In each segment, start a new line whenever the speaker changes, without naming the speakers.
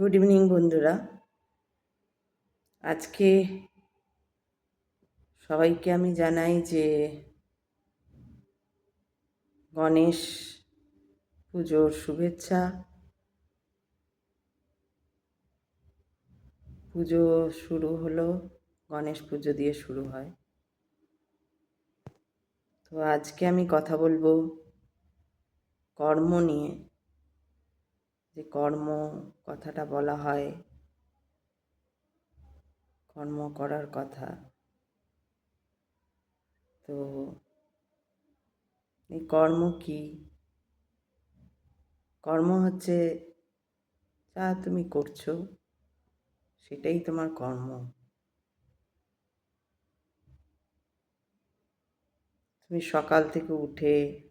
Good evening বন্ধুরা। আজকে সবাইকে আমি জানাই যে গণেশ পুজোর শুভেচ্ছা। পুজো শুরু হলো, গণেশ পুজো দিয়ে শুরু হয়। তো আজকে আমি কথা বলব কর্ম নিয়ে। যে কর্ম কথাটা বলা হয়, কর্ম করার কথা। তো এই কর্ম কি? কর্ম হচ্ছে যা তুমি করছ, সেটাই তোমার কর্ম। তুমি সকাল থেকে উঠে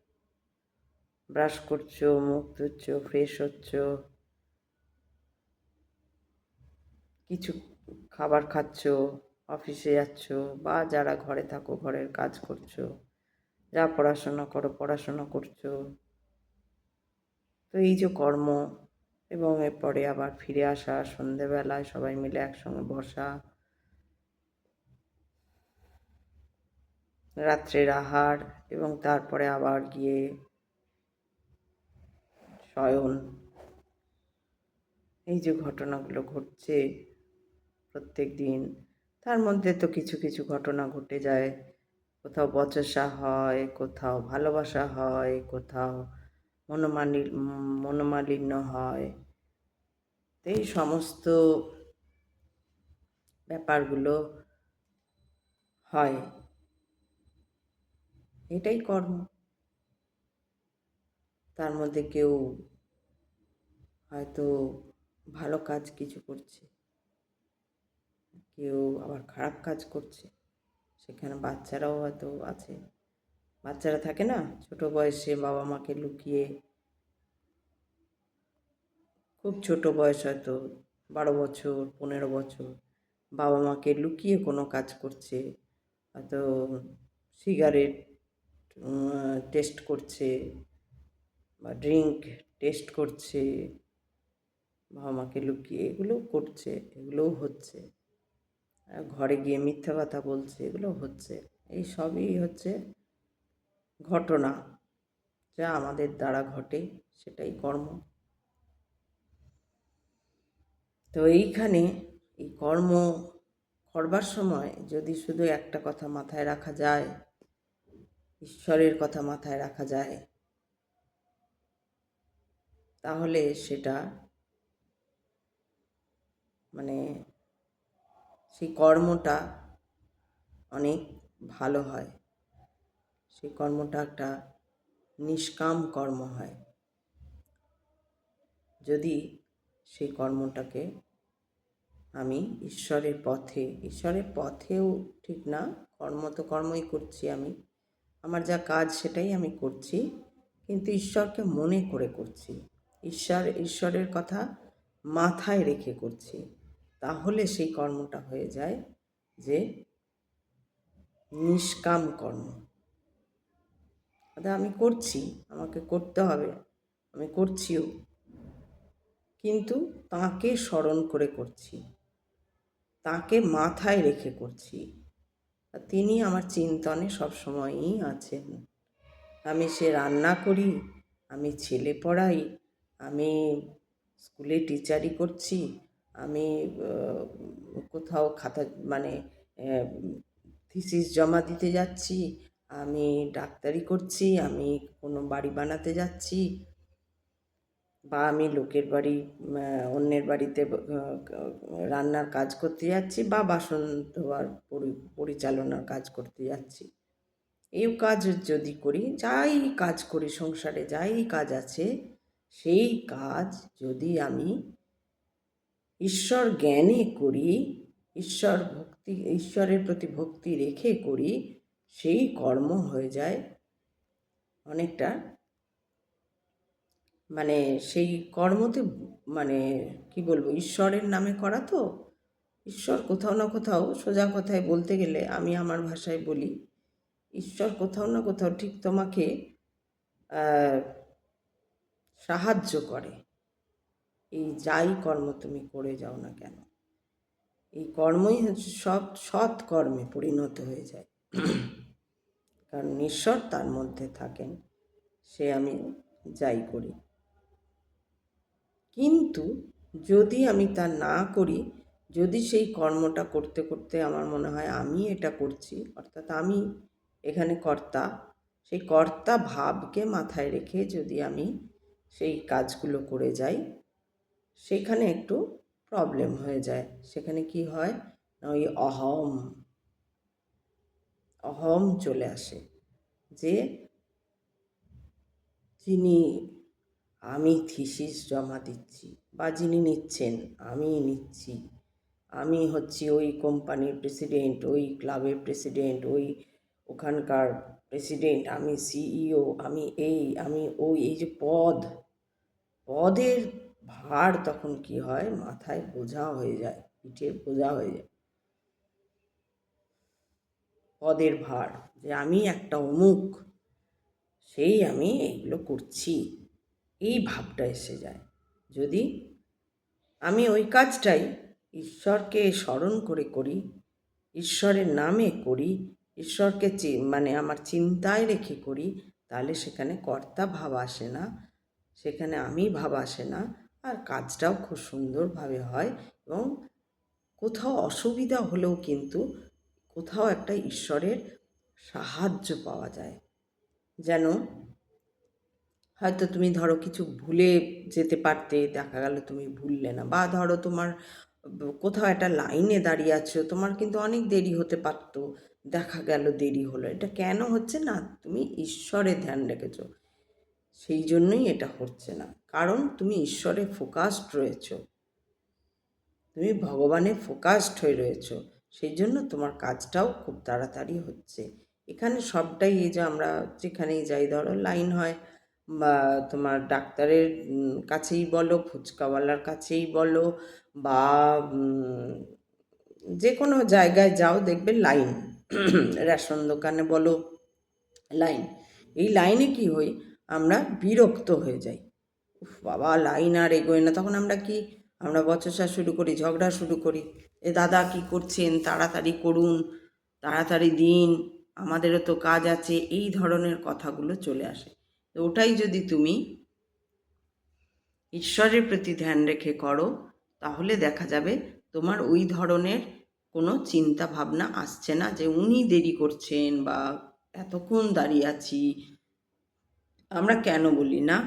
ব্রাশ করছ, মুখ ধুচ্ছ, ফ্রেশ হচ্ছ, কিছু খাবার খাচ্ছ, অফিসে যাচ্ছ বা যারা ঘরে থাকো, ঘরের কাজ করছ, যা পড়াশোনা করো, পড়াশোনা করছ। তো এই যে কর্ম এবং এরপরে আবার ফিরে আসা সন্ধেবেলায় সবাই মিলে একসঙ্গে বসা, রাত্রের আহার এবং তারপরে আবার গিয়ে শয়ন এই যে ঘটনাগুলো ঘটছে প্রত্যেক দিন, তার মধ্যে তো কিছু কিছু ঘটনা ঘটে যায়। কোথাও বচসা হয়, কোথাও ভালোবাসা হয়, কোথাও মনোমালি মনোমালিন্য হয়। এই সমস্ত ব্যাপারগুলো হয়। এটাই কর্ম। তার মধ্যে কেউ হয়তো ভালো কাজ কিছু করছে, কেউ আবার খারাপ কাজ করছে। সেখানে বাচ্চারাও হয়তো আছে। বাচ্চারা থাকে না, ছোট বয়সে বাবা মাকে লুকিয়ে খুব ছোট বয়স হয়তো বারো বছর, পনেরো বছর বাবা মাকে লুকিয়ে কোনো কাজ করছে, হয়তো সিগারেট টেস্ট করছে। বা ড্রিঙ্ক টেস্ট করছে, বাবা মাকে লুকিয়ে এগুলো করছে, এগুলোও হচ্ছে। ঘরে গিয়ে মিথ্যা কথা বলছে এগুলো হচ্ছে। এই সবই হচ্ছে ঘটনা, যা আমাদের দ্বারা ঘটে, সেটাই কর্ম। তো এইখানে এই কর্ম করবার সময় যদি শুধু একটা কথা মাথায় রাখা যায়, ঈশ্বরের কথা মাথায় রাখা যায় তাহলে সেটা মানে সেই কর্মটা অনেক ভালো হয়। সেই কর্মটা একটা নিষ্কাম কর্ম হয়। যদি সেই কর্মটাকে আমি ঈশ্বরের পথে, ঈশ্বরের পথেও ঠিক না, কর্ম তো কর্মই করছি আমি, আমার যা কাজ সেটাই আমি করছি, কিন্তু ঈশ্বরকে মনে করে করছি। ঈশ্বর, ঈশ্বরের কথা মাথায় রেখে করছি, তাহলে সেই কর্মটা হয়ে যায় যে নিষ্কাম কর্ম। অর্থাৎ আমি করছি, আমাকে করতে হবে, আমি করছিও, কিন্তু তাকে স্মরণ করে করছি, তাকে মাথায় রেখে করছি। তিনি আমার চিন্তনে সবসময়ই আছেন। আমি সে রান্না করি, আমি ছেলে পড়াই আমি স্কুলে টিচারি করছি, আমি কোথাও খাতা মানে থিসিস জমা দিতে যাচ্ছি, আমি ডাক্তারি করছি, আমি কোনো বাড়ি বানাতে যাচ্ছি, বা আমি লোকের বাড়ি অন্যের বাড়িতে রান্নার কাজ করতে যাচ্ছি, বা বাসন ধোয়ার পরিচালনার কাজ করতে যাচ্ছি। এই কাজ যদি করি, যাই কাজ করি সংসারে, যাই কাজ আছে সেই কাজ যদি আমি ঈশ্বর জ্ঞানে করি, ঈশ্বর ভক্তি, ঈশ্বরের প্রতি ভক্তি রেখে করি, সেই কর্ম হয়ে যায় অনেকটা। মানে সেই কর্মতে মানে কি বলব, ঈশ্বরের নামে করা তো। ঈশ্বর কোথাও না কোথাও সোজা কথায় বলতে গেলে আমি আমার ভাষায় বলি, ঈশ্বর কোথাও না কোথাও ঠিক তোমাকে সাহায্য করে। এই যাই কর্ম তুমি করে যাও না কেন? এই কর্মই হচ্ছে সৎ সৎ কর্মে পরিণত হয়ে যায়। কারণ ঈশ্বর তার মধ্যে থাকেন, সে আমি যাই করি। কিন্তু যদি আমি তা না করি, যদি সেই কর্মটা করতে করতে আমার মনে হয় আমি এটা করছি, অর্থাৎ আমি এখানে কর্তা, সেই কর্তা ভাবকে মাথায় রেখে যদি আমি সেই কাজগুলো করে যাই, সেখানে একটু প্রবলেম হয়ে যায়। সেখানে কি হয় না, ওই অহম অহম চলে আসে যে যিনি আমি থিসিস জমা দিচ্ছি বা যিনি নিচ্ছেন, আমি নিচ্ছি। আমি হচ্ছি ওই কোম্পানির প্রেসিডেন্ট ওই ক্লাবের প্রেসিডেন্ট ওই ওখানকার প্রেসিডেন্ট আমি সিইও আমি এই, আমি ওই, এই যে পদ, পদের ভার তখন কি হয়? মাথায় বোঝা হয়ে যায়, পিঠে বোঝা হয়ে যায়। পদের ভার, যে আমি একটা অমুক, সেই আমি এগুলো করছি। এই ভাবটা এসে যায়। যদি আমি ওই কাজটাই ঈশ্বরকে স্মরণ করে করি, ঈশ্বরের নামে করি ঈশ্বরকে মানে আমার চিন্তায় রেখে করি, তাহলে সেখানে কর্তা ভাব আসে না, সেখানে আমি ভাব আসে না, আর কাজটাও খুব সুন্দরভাবে হয় এবং কোথাও অসুবিধা হলেও কিন্তু কোথাও একটা ঈশ্বরের সাহায্য পাওয়া যায়। যেন হয়তো তুমি ধরো কিছু ভুলে যেতে পারতে, দেখা গেল তুমি ভুললে না, বা ধরো তোমার, কোথাও একটা লাইনে দাঁড়িয়ে আছো, তোমার কিন্তু অনেক দেরি হতে পারতো দেখা গেল দেরি হলো। এটা কেন হচ্ছে না? তুমি ঈশ্বরে ধ্যান রেখেছো। সেই জন্যই এটা হচ্ছে না। কারণ তুমি ঈশ্বরে ফোকাসড রয়েছো। তুমি ভগবানে ফোকাসড হয়ে রয়েছো। সেই জন্য তোমার কাজটাও খুব তাড়াতাড়ি হচ্ছে। এখানে সবটাই এই যে আমরা যেখানেই যাই, ধরো লাইন হয় বা তোমার ডাক্তারের কাছেই বলো ফুচকাওয়ালার কাছেই বলো বা যে কোনো জায়গায় যাও দেখবে লাইন রেশন দোকানে বলো, লাইন। এই লাইনে কি হই? আমরা বিরক্ত হয়ে যাই। উফ বাবা, লাইন আর এগোয় না। তখন আমরা কি? আমরা বচসা শুরু করি, ঝগড়া শুরু করি। এ দাদা কি করছেন? তাড়াতাড়ি করুন, তাড়াতাড়ি দিন, আমাদেরও তো কাজ আছে। এই ধরনের কথাগুলো চলে আসে। তো ওটাই যদি তুমি ঈশ্বরের প্রতি ধ্যান রেখে করো, তাহলে দেখা যাবে তোমার ওই ধরনের কোনো চিন্তা ভাবনা আসছে না যে উনি দেরি করছেন বা এতক্ষণ দাঁড়িয়ে আছি। আমরা কেন বলি না?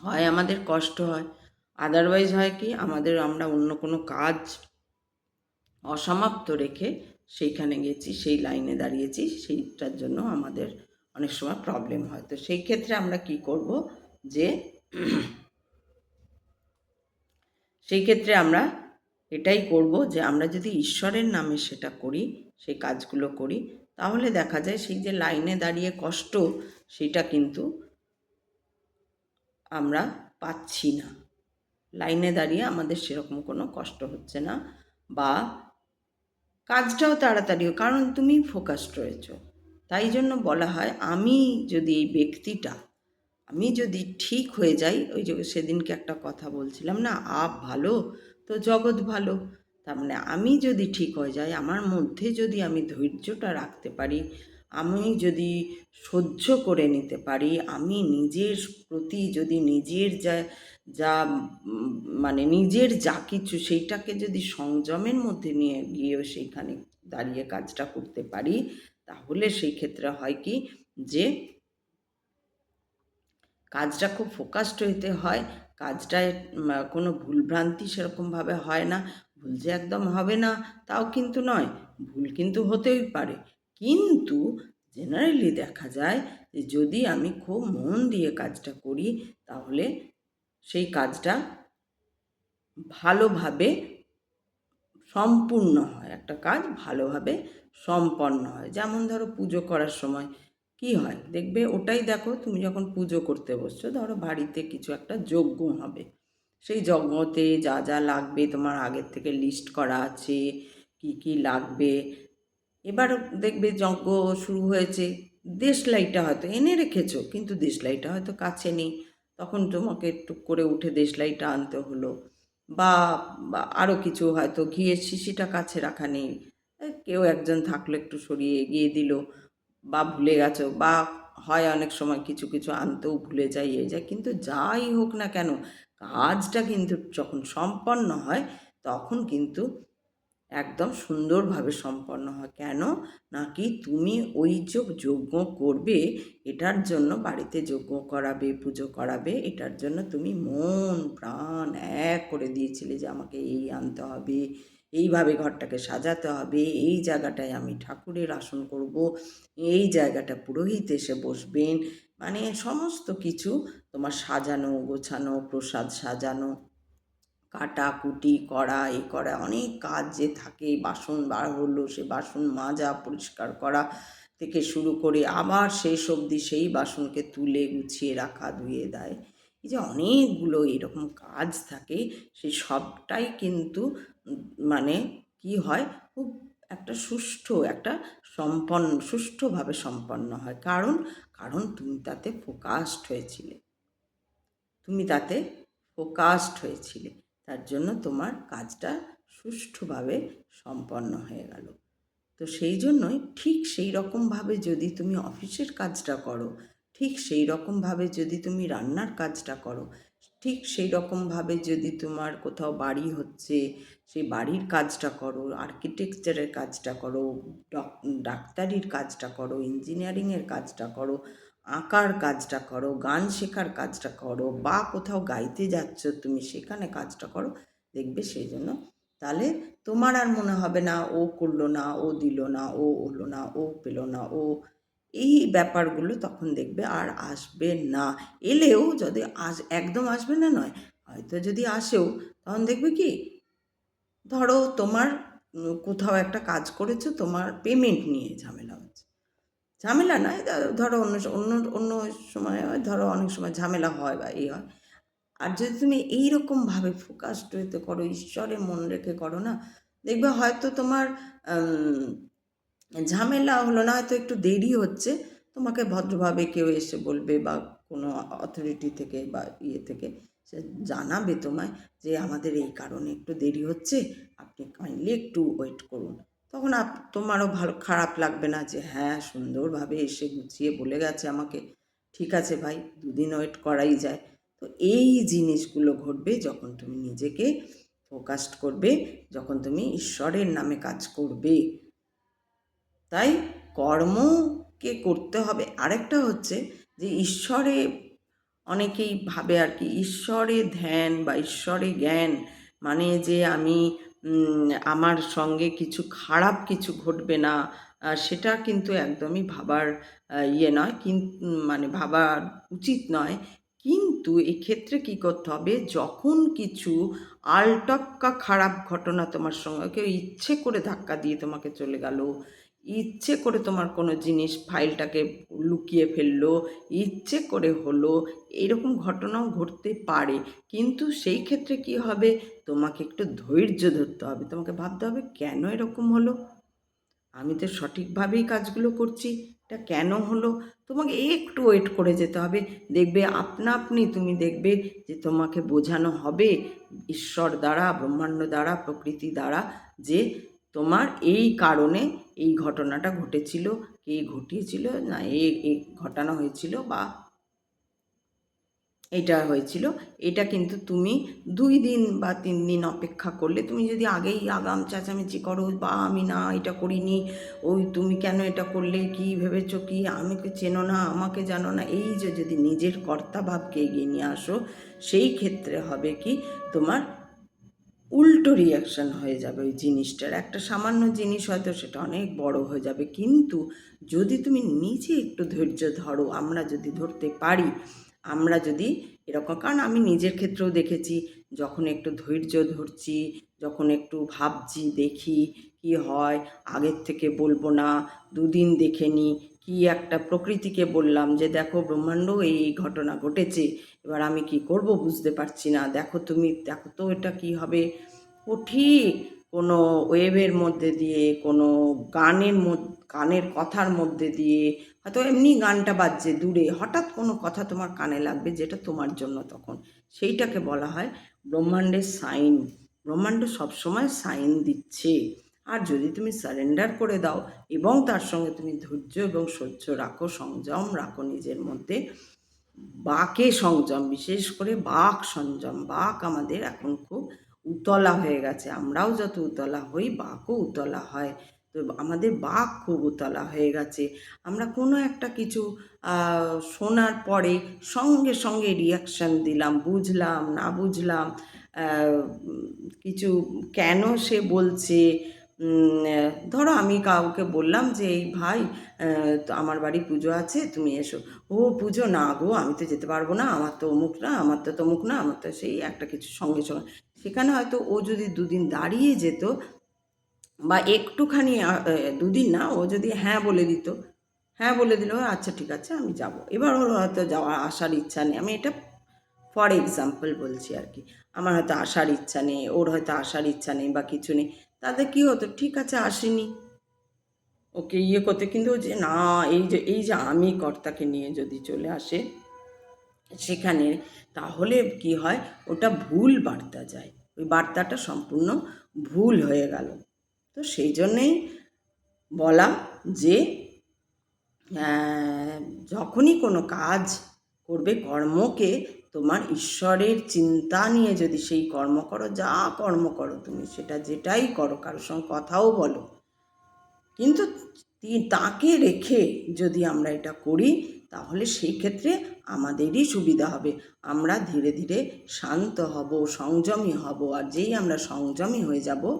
হয় আমাদের কষ্ট হয় আদারওয়াইজ হয় কি আমাদের আমরা অন্য কোনো কাজ অসমাপ্ত রেখে সেইখানে গেছি, সেই লাইনে দাঁড়িয়েছি, সেইটার জন্য আমাদের অনেক সময় প্রবলেম হয়। তো সেই ক্ষেত্রে আমরা কি করব যে সেই ক্ষেত্রে আমরা এটাই করব যে আমরা যদি ঈশ্বরের নামে সেটা করি, সেই কাজগুলো করি, তাহলে দেখা যায় সেই যে লাইনে দাঁড়িয়ে কষ্ট, সেটা কিন্তু আমরা পাচ্ছি না। লাইনে দাঁড়িয়ে আমাদের সেরকম কোনো কষ্ট হচ্ছে না বা কাজটাও তাড়াতাড়ি কারণ তুমি ফোকাসড রয়েছো। তাই জন্য বলা হয়, আমি যদি এই ব্যক্তিটা, আমি যদি ঠিক হয়ে যাই, ওই যে সেদিনকে একটা কথা বলছিলাম না, আপ ভালো তো জগৎ ভালো। তার মানে আমি যদি ঠিক হয়ে যাই, আমার মধ্যে যদি আমি ধৈর্যটা রাখতে পারি, আমি যদি সহ্য করে নিতে পারি, আমি নিজের প্রতি যদি নিজের যা যা মানে নিজের যা কিছু সেইটাকে যদি সংযমের মধ্যে নিয়ে গিয়েও সেইখানে দাঁড়িয়ে কাজটা করতে পারি, তাহলে সেই ক্ষেত্রে হয় কি যে, কাজটা খুব ফোকাসড হইতে হয় কাজটায় কোনো ভুলভ্রান্তি সেরকমভাবে হয় না। ভুল যে একদম হবে না, তাও কিন্তু নয়। ভুল কিন্তু হতেই পারে। কিন্তু জেনারেলি দেখা যায় যে যদি আমি খুব মন দিয়ে কাজটা করি, তাহলে সেই কাজটা ভালোভাবে সম্পূর্ণ হয়। একটা কাজ ভালোভাবে সম্পন্ন হয়। যেমন ধরো পুজো করার সময় কি হয়? দেখবে ওটাই দেখো তুমি যখন পুজো করতে বসছো, ধরো বাড়িতে কিছু একটা যজ্ঞ হবে। সেই যজ্ঞতে যা যা লাগবে তোমার আগের থেকে লিস্ট করা আছে, কি কি লাগবে। এবার দেখবে যজ্ঞ শুরু হয়েছে। দেশলাইটা হয়তো এনে রেখেছো, কিন্তু দেশলাইটা হয়তো কাছে নেই। তখন তোমাকে একটু করে উঠে দেশলাইটা আনতে হলো। বা আরও কিছু হয়তো ঘিয়ের শিশিটা কাছে রাখা নেই। কেউ একজন থাকল একটু সরিয়ে এগিয়ে দিল। বা ভুলে গেছো বা হয় অনেক সময় কিছু কিছু আনতেও ভুলে যাই, এই যায় কিন্তু যাই হোক না কেন, কাজটা কিন্তু যখন সম্পন্ন হয়, তখন কিন্তু একদম সুন্দরভাবে সম্পন্ন হয়। কেন? নাকি তুমি ওই যে যজ্ঞ করবে, এটার জন্য বাড়িতে যজ্ঞ করাবে, পুজো করাবে, এটার জন্য তুমি মন, প্রাণ এক করে দিয়েছিলে যে আমাকে এই আনতে হবে এইভাবে ঘরটাকে সাজাতে হবে, এই জায়গাটায় আমি ঠাকুরের আসন করব, এই জায়গাটা পুরোহিত এসে বসবেন। মানে সমস্ত কিছু তোমার সাজানো, গোছানো, প্রসাদ সাজানো, কাটা, কুটি করা এ করা অনেক কাজ যে থাকে, বাসন বার হলো, সে বাসন মাজা, পরিষ্কার করা থেকে শুরু করে আবার শেষ অবধি সেই বাসনকে তুলে গুছিয়ে রাখা, ধুয়ে দেয়। এই যে অনেকগুলো এরকম কাজ থাকে সেই সবটাই কিন্তু মানে কি হয়? খুব একটা সুষ্ঠু, একটা সম্পন্ন, সুষ্ঠুভাবে সম্পন্ন হয়। কারণ কারণ তুমি তাতে ফোকাসড হয়েছিলে। তুমি তাতে ফোকাসড হয়েছিলে। তার জন্য তোমার কাজটা সুষ্ঠুভাবে সম্পন্ন হয়ে গেল। তো সেই জন্যই ঠিক সেই রকমভাবে যদি তুমি অফিসের কাজটা করো, ঠিক সেই রকমভাবে যদি তুমি রান্নার কাজটা করো ঠিক সেই রকমভাবে যদি তোমার কোথাও বাড়ি হচ্ছে, সেই বাড়ির কাজটা করো আর্কিটেকচারের কাজটা করো ডক- ডাক্তারির কাজটা করো ইঞ্জিনিয়ারিংয়ের কাজটা করো, আঁকার কাজটা করো, গান শেখার কাজটা করো, বা কোথাও গাইতে যাচ্ছ তুমি সেখানে কাজটা করো, দেখবে সেই জন্য। তাহলে তোমার আর মনে হবে না, ও করল না, ও দিল না, ও হলো না, ও পেল না, ও এই ব্যাপারগুলো তখন দেখবে আর আসবে না। এলেও যদি আস, একদম আসবে না নয়, হয়তো যদি আসেও, তখন দেখবে কি, ধরো তোমার কোথাও একটা কাজ করেছ, তোমার পেমেন্ট নিয়ে ঝামেলা হচ্ছে। ঝামেলা নয় ধরো অন্য অন্য অন্য সময় ধরো অনেক সময় ঝামেলা হয় বা এই হয়। আর যদি তুমি এইরকমভাবে ফোকাসড হইতে করো ঈশ্বরে মন রেখে করো না, দেখবে হয়তো তোমার ঝামেলা হলো না, হয়তো একটু দেরি হচ্ছে। তোমাকে ভদ্রভাবে কেউ এসে বলবে বা কোনো অথরিটি থেকে বা ইয়ে থেকে সে জানাবে তোমায় যে আমাদের এই কারণে একটু দেরি হচ্ছে, আপনি কাইন্ডলি একটু ওয়েট করুন। তখন আপ, তোমারও ভালো, খারাপ লাগবে না যে হ্যাঁ সুন্দরভাবে এসে গুছিয়ে বলে গেছে আমাকে। ঠিক আছে ভাই, দুদিন ওয়েট করাই যায়। তো এই জিনিসগুলো ঘটবে যখন তুমি নিজেকে ফোকাসড করবে, যখন তুমি ঈশ্বরের নামে কাজ করবে। তাই কর্মকে করতে হবে? আরেকটা হচ্ছে যে ঈশ্বরে অনেকেই ভাবে আর কি, ঈশ্বরে ধ্যান বা ঈশ্বরে জ্ঞান মানে যে আমি আমার সঙ্গে কিছু খারাপ কিছু ঘটবে না সেটা কিন্তু একদমই ভাবার ইয়ে নয় কিন্তু মানে ভাবার উচিত নয়। কিন্তু এক্ষেত্রে কী করতে হবে? যখন কিছু আলটক্কা খারাপ ঘটনা তোমার সঙ্গে, কেউ ইচ্ছে করে ধাক্কা দিয়ে তোমাকে চলে গেল ইচ্ছে করে তোমার কোনো জিনিস ফাইলটাকে লুকিয়ে ফেলল, ইচ্ছে করে হলো, এরকম ঘটনাও ঘটতে পারে। কিন্তু সেই ক্ষেত্রে কি হবে? তোমাকে একটু ধৈর্য ধরতে হবে। তোমাকে ভাবতে হবে, কেন এরকম হলো? আমি তো সঠিকভাবেই কাজগুলো করছি, এটা কেন হলো? তোমাকে একটু ওয়েট করে যেতে হবে। দেখবে আপনা আপনি তুমি দেখবে যে তোমাকে বোঝানো হবে, ঈশ্বর দ্বারা, ব্রহ্মাণ্ড দ্বারা, প্রকৃতি দ্বারা যে তোমার এই কারণে এই ঘটনাটা ঘটেছিল, কে ঘটিয়েছিল, না এ ঘটানো হয়েছিল বা এটা হয়েছিল, এটা কিন্তু তুমি দুই দিন বা তিন দিন অপেক্ষা করলে, তুমি যদি আগেই আগাম চেঁচামেচি করো, বা আমি না এটা করিনি, ওই তুমি কেন এটা করলে, কি ভেবেছো, কি আমাকে চেনো না, আমাকে জানো না, এই যে যদি নিজের কর্তা ভাবকে এগিয়ে নিয়ে আসো, সেই ক্ষেত্রে হবে কি তোমার উল্টো রিয়াকশন হয়ে যাবে ওই জিনিসটার। একটা সামান্য জিনিস হয়তো সেটা অনেক বড় হয়ে যাবে, কিন্তু যদি তুমি নিজে একটু ধৈর্য ধরো, আমরা যদি ধরতে পারি, আমরা যদি এরকম, কারণ আমি নিজের ক্ষেত্রেও দেখেছি, যখন একটু ধৈর্য ধরছি, যখন একটু ভাবছি, দেখি কি হয়, আগের থেকে বলব না, দুদিন দেখে নি কি একটা প্রকৃতিকে বললাম যে, দেখো ব্রহ্মাণ্ড এই ঘটনা ঘটেছে, এবার আমি কি করব বুঝতে পারছি না। দেখো তুমি, দেখো তো এটা কি হবে। ও কোনো ওয়েবের মধ্যে দিয়ে, কোনো গানের গানের কথার মধ্যে দিয়ে, হয়তো এমনি গানটা বাজছে দূরে, হঠাৎ কোনো কথা তোমার কানে লাগবে যেটা তোমার জন্য তখন। সেইটাকে বলা হয় ব্রহ্মাণ্ডের সাইন। ব্রহ্মাণ্ড সবসময় সাইন দিচ্ছে। আর যদি তুমি সারেন্ডার করে দাও এবং তার সঙ্গে তুমি ধৈর্য এবং সহ্য রাখো, সংযম রাখো নিজের মধ্যে, বাকে সংযম, বিশেষ করে বাক সংযম, বাক আমাদের এখন খুব উতলা হয়ে গেছে, আমরাও যত উতলা হই, বাকও উতলা হয়। তো আমাদের বাক খুব উতলা হয়ে গেছে। আমরা কোনো একটা কিছু শোনার পরে সঙ্গে সঙ্গে রিয়াকশান দিলাম, বুঝলাম, না বুঝলাম কিছু কেন সে বলছে ধরো আমি কাউকে বললাম যে, এই ভাই তো আমার বাড়ি পুজো আছে, তুমি এসো। ও, পুজো? না গো, আমি তো যেতে পারব না, আমার তো অমুক না, আমার তো তমুক না, আমার তো সেই একটা কিছু সঙ্গে সঙ্গে সেখানে হয়তো ও যদি দুদিন দাঁড়িয়ে যেত, বা একটুখানি দুদিন না, ও যদি হ্যাঁ বলে দিত হ্যাঁ বলে দিল আচ্ছা ঠিক আছে, আমি যাব। এবার ওর হয়তো যাওয়া আসার ইচ্ছা নেই। আমি এটা ফর এক্সাম্পল বলছি আর কি। আমার হয়তো আসার ইচ্ছা নেই, ওর হয়তো আসার ইচ্ছা নেই, বা কিছু নেই। তাদের কী হতো? ঠিক আছে, আসেনি। ওকে ইয়ে করতে কিন্তু যে না, এই যে এই যে আমি কর্তাকে নিয়ে যদি চলে আসে সেখানে, তাহলে কি হয়? ওটা ভুল বার্তা যায়। ওই বার্তাটা সম্পূর্ণ ভুল হয়ে গেল। তো সেই জন্যেই বলা যে যখনই কোনো কাজ করবে, কর্মকে তোমার ঈশ্বরের চিন্তা নিয়ে যদি সেই কর্ম করো, যা কর্ম করো তুমি, সেটা যেটাই করো, কারোর সঙ্গে কথাও বলো। কিন্তু তাকে রেখে যদি আমরা এটা করি, তাহলে সেই ক্ষেত্রে আমাদেরই সুবিধা হবে। আমরা ধীরে ধীরে শান্ত হব, সংযমী হব, আর যেই আমরা সংযমী হয়ে যাব,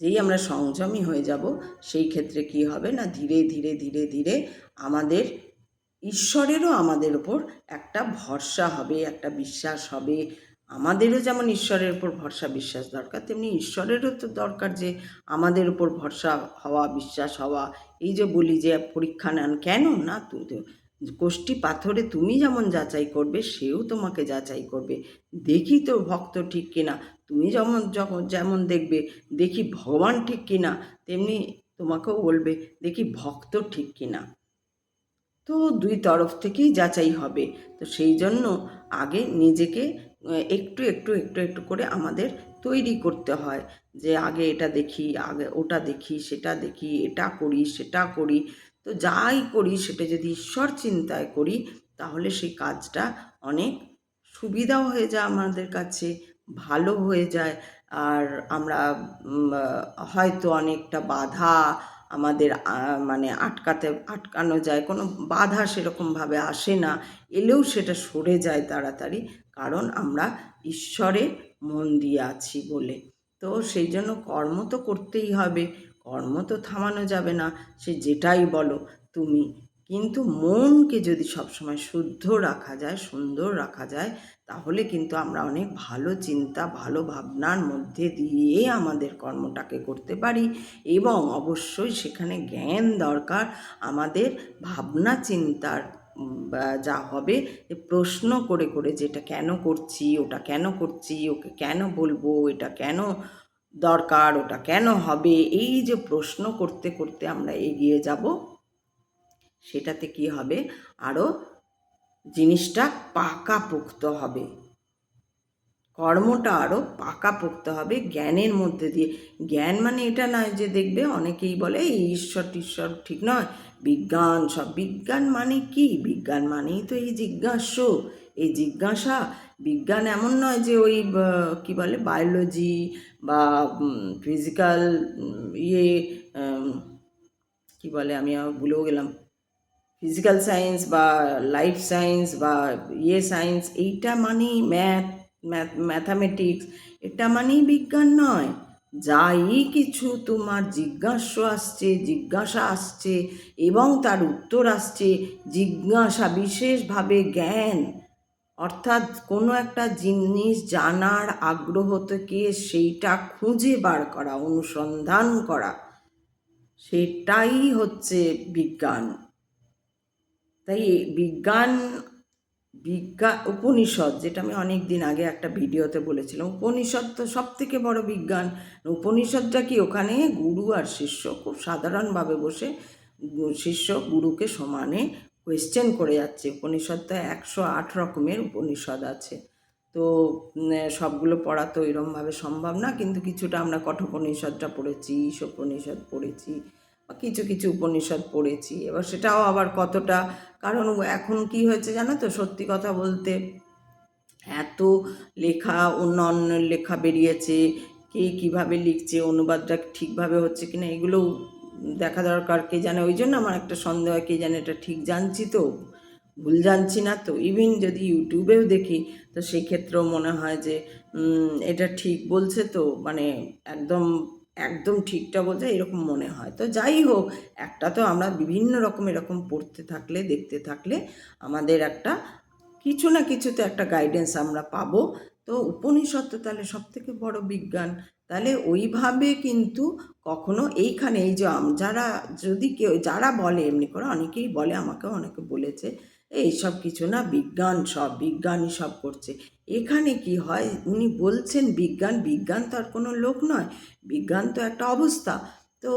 যেই আমরা সংযমী হয়ে যাব, সেই ক্ষেত্রে কি হবে না, ধীরে ধীরে ধীরে ধীরে আমাদের ঈশ্বরেরও আমাদের ওপর একটা ভরসা হবে, একটা বিশ্বাস হবে। আমাদেরও যেমন ঈশ্বরের উপর ভরসা, বিশ্বাস দরকার, তেমনি ঈশ্বরেরও তো দরকার যে আমাদের উপর ভরসা হওয়া, বিশ্বাস হওয়া। এই যে বলি যে পরীক্ষা নেন, কেন? না কোষ্ঠী পাথরে তুমি যেমন যাচাই করবে, সেও তোমাকে যাচাই করবে। দেখি তো ভক্ত ঠিক কিনা? তুমি যেমন, যখন, যেমন দেখবে, দেখি ভগবান ঠিক কিনা? তেমনি তোমাকেও বলবে, দেখি ভক্ত ঠিক কিনা? তো দুই তরফ থেকেই যাচাই হবে। তো সেই জন্য আগে নিজেকে একটু একটু একটু একটু করে আমাদের তৈরি করতে হয়। যে আগে এটা দেখি, আগে ওটা দেখি, সেটা দেখি, এটা করি, সেটা করি। তো যাই করি, সেটা যদি ঈশ্বর চিন্তায় করি, তাহলে সেই কাজটা অনেক সুবিধাও হয়ে যায় আমাদের কাছে, ভালো হয়ে যায়। আর আমরা হয়তো অনেকটা বাধা আমাদের মানে আটকাতে, আটকানো যায়, কোনো বাধা সেরকমভাবে আসে না, এলেও সেটা সরে যায় তাড়াতাড়ি, কারণ আমরা ঈশ্বরে মন দিয়ে আছি বলে। তো সেই জন্য কর্ম তো করতেই হবে, কর্ম তো থামানো যাবে না, সে যেটাই বলো তুমি। কিন্তু মনকে যদি সবসময় শুদ্ধ রাখা যায়, সুন্দর রাখা যায় তাহলে কিন্তু আমরা অনেক ভালো চিন্তা, ভালো ভাবনার মধ্যে দিয়ে আমাদের কর্মটাকে করতে পারি এবং অবশ্যই সেখানে জ্ঞান দরকার। আমাদের ভাবনা চিন্তার যা হবে প্রশ্ন করে করে যেটা কেন করছি, ওটা কেন করছি, ওকে কেন বলব, এটা কেন দরকার, ওটা কেন হবে, এই যে প্রশ্ন করতে করতে আমরা এগিয়ে যাব, সেটাতে কি হবে? আরও জিনিসটা পাকা পাকাপোক্ত হবে। কর্মটা আরও পাকাপোক্ত হবে জ্ঞানের মধ্যে দিয়ে। জ্ঞান মানে এটা নয় যে দেখবে অনেকেই বলে, এই ঈশ্বর টিশ্বর ঠিক নয়। বিজ্ঞান সব, বিজ্ঞান মানে কি? বিজ্ঞান মানেই তো এই জিজ্ঞাসা। এই জিজ্ঞাসা বিজ্ঞান এমন নয় যে ওই কি বলে, বায়োলজি বা ফিজিক্যাল ইয়ে কি বলে আমি আবার ভুলেও গেলাম। ফিজিক্যাল সায়েন্স বা লাইফ সায়েন্স বা ইয়ে সায়েন্স এইটা মানেই ম্যাথ ম্যাথ ম্যাথামেটিক্স এটা মানেই বিজ্ঞান নয়। যাই কিছু তোমার জিজ্ঞাসা আসছে জিজ্ঞাসা আসছে এবং তার উত্তর আসছে, জিজ্ঞাসা বিশেষভাবে জ্ঞান। অর্থাৎ কোনো একটা জিনিস জানার আগ্রহ থেকে সেইটা খুঁজে বার করা, অনুসন্ধান করা, সেটাই হচ্ছে বিজ্ঞান। তাই বিজ্ঞান বিজ্ঞান উপনিষদ, যেটা আমি অনেক দিন আগে একটা ভিডিওতে বলেছিলাম, উপনিষদ তো সব থেকে বড় বিজ্ঞান। উপনিষদটা কি ওখানে গুরু আর শিষ্য খুব সাধারণভাবে বসে শিষ্য গুরুকে সমানে কোয়েশ্চেন করে যাচ্ছে। উপনিষদ তো একশো আট রকমের উপনিষদ আছে। তো সবগুলো পড়া তো এরমভাবে সম্ভব না, কিন্তু কিছুটা আমরা কঠোপনিষদটা পড়েছি, ঈশোপনিষদ পড়েছি কিছু কিছু উপনিষদ পড়েছি। এবার সেটাও আবার কতটা, কারণ এখন কি হয়েছে জানো তো? সত্যি কথা বলতে, এত লেখা অন্য অন্য লেখা বেরিয়েছে, কে কীভাবে লিখছে, অনুবাদটা ঠিকভাবে হচ্ছে কিনা, এগুলো দেখা দরকার কে জানে? ওই জন্য আমার একটা সন্দেহ কে জানে এটা ঠিক জানছি তো? ভুল জানছি না তো? ইভিন যদি ইউটিউবেও দেখি, তো সেক্ষেত্রেও মনে হয় যে এটা ঠিক বলছে তো? মানে একদম একদম ঠিকটা বলছে এরকম মনে হয়। তো যাই হোক, একটা তো আমরা বিভিন্ন রকম এরকম পড়তে থাকলে, দেখতে থাকলে আমাদের একটা কিছু না কিছু তো একটা গাইডেন্স আমরা পাবো। তো উপনিষদ তো তাহলে সব থেকে বড় বিজ্ঞান। তাহলে ওইভাবে কিন্তু কখনো এইখানে এই যে যারা যদি কেউ, যারা বলে, এমনি করে অনেকেই বলে, আমাকেও অনেকে বলেছে এই সব কিছু না বিজ্ঞান সব, বিজ্ঞানই সব করছে। এখানে কি হয়? উনি বলছেন বিজ্ঞান বিজ্ঞান তো আর কোনো লোক নয়, বিজ্ঞান তো একটা অবস্থা। তো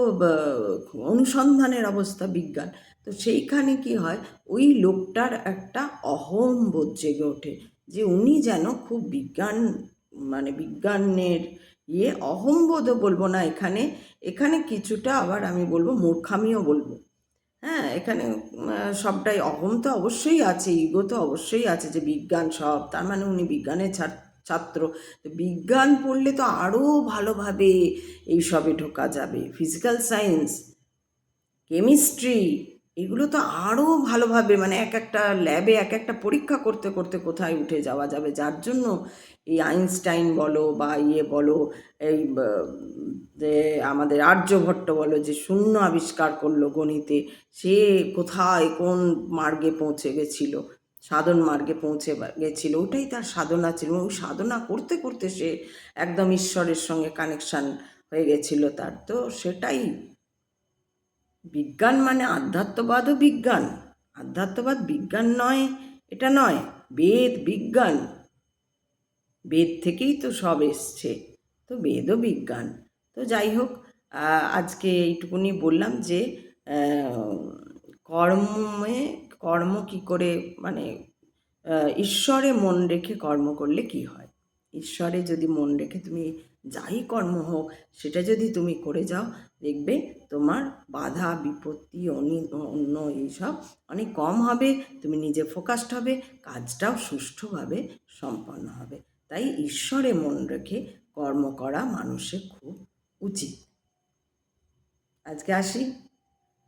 অনুসন্ধানের অবস্থা বিজ্ঞান। তো সেইখানে কি হয়? ওই লোকটার একটা অহংবোধ জেগে ওঠে যে উনি যেন খুব বিজ্ঞান মানে বিজ্ঞানের ইয়ে অহংবোধও বলব না এখানে। এখানে কিছুটা আবার আমি বলব মূর্খামিও বলব। হ্যাঁ এখানে সবটাই অহম তো অবশ্যই আছে ইগো তো অবশ্যই আছে যে বিজ্ঞান সব, তার মানে উনি বিজ্ঞানের ছাত্র। বিজ্ঞান পড়লে তো আরও ভালোভাবে এইসবে ঢোকা যাবে। ফিজিক্যাল সায়েন্স কেমিস্ট্রি এগুলো তো আরও ভালোভাবে মানে এক একটা ল্যাবে এক একটা পরীক্ষা করতে করতে কোথায় উঠে যাওয়া যাবে? যার জন্য এই আইনস্টাইন বলো বা ইয়ে বলো, এই যে আমাদের আর্যভট্ট বলো, যে শূন্য আবিষ্কার করল গণিতে, সে কোথায় কোন মার্গে পৌঁছে গেছিল? সাধন মার্গে পৌঁছে গেছিল, ওটাই তার সাধনা ছিল ওই সাধনা করতে করতে সে একদম ঈশ্বরের সঙ্গে কানেকশান হয়ে গেছিল তার। তো সেটাই বিজ্ঞান মানে আধ্যাত্মবাদও বিজ্ঞান। আধ্যাত্মবাদ বিজ্ঞান নয়, এটা নয়, বেদ বিজ্ঞান। বেদ থেকেই তো সব এসছে, তো বেদও বিজ্ঞান। তো যাই হোক আজকে এইটুকুনি বললাম যে কর্মে, কর্ম কি করে মানে ঈশ্বরে মন রেখে কর্ম করলে কি হয়? ঈশ্বরে যদি মন রেখে তুমি যাই কর্ম হোক, সেটা যদি তুমি করে যাও দেখবে তোমার বাধা, বিপত্তি, অনি- অন্য এইসব অনেক কম হবে, তুমি নিজে ফোকাসড হবে, কাজটাও সুষ্ঠুভাবে সম্পন্ন হবে। তাই ঈশ্বরে মন রেখে কর্ম করা মানুষের খুব উচিত। আজকে আসি,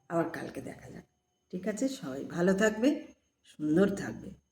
আবার কালকে দেখা যাক। ঠিক আছে? সবাই ভালো থাকবে, সুন্দর থাকবে।